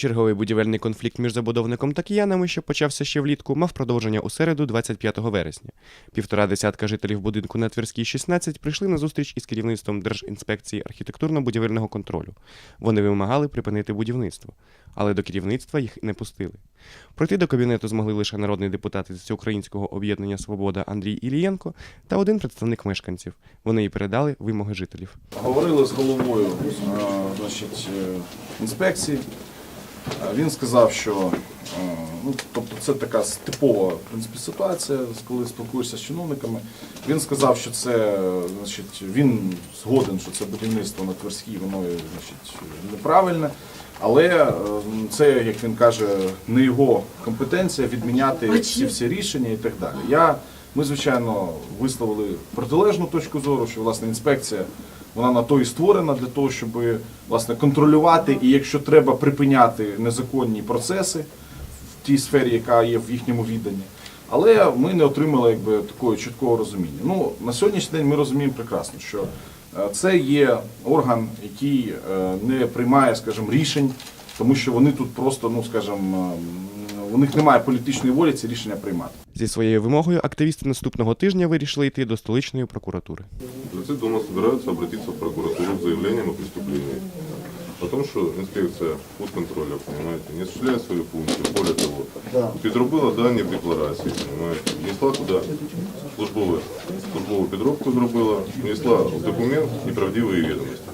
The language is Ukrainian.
Черговий будівельний конфлікт між забудовником та киянами, що почався ще влітку, мав продовження у середу, 25 вересня. Півтора десятка жителів будинку на Тверській 16 прийшли на зустріч із керівництвом Держінспекції архітектурно-будівельного контролю. Вони вимагали припинити будівництво, але до керівництва їх не пустили. Пройти до кабінету змогли лише народний депутат із Всеукраїнського об'єднання Свобода Андрій Ілієнко та один представник мешканців. Вони і передали вимоги жителів. Говорили з головою е, значить, е, інспекції. Він сказав, що е, ну, тобто це така типова в принципі, ситуація, коли спілкуєшся з чиновниками. Він сказав, що це значить, він згоден, що це будівництво на Тверській, воно значить, неправильне. Але е, це, як він каже, не його компетенція відміняти ці всі рішення і так далі. Я, ми, звичайно, висловили протилежну точку зору, що власне інспекція вона на то і створена для того, щоб власне контролювати і, якщо треба, припиняти незаконні процеси в тій сфері, яка є в їхньому відданні. Але ми не отримали якби такого чіткого розуміння. Ну на сьогоднішній день ми розуміємо прекрасно, що е, це є орган, який е, не приймає, скажімо, рішень, тому що вони тут просто, ну скажімо, у них немає політичної волі ці рішення приймати. Зі своєю вимогою активісти наступного тижня вирішили йти до столичної прокуратури. Жильцы дома собираются обратиться в прокуратуру с заявлением о преступлении. О том, что инспекция контроля, понимаете, не осуществляет свою функцию. Более того, підробила дані в декларації, понимаете, внесла туди службову, службову підробку зробила, внесла в документ неправдиві відомості.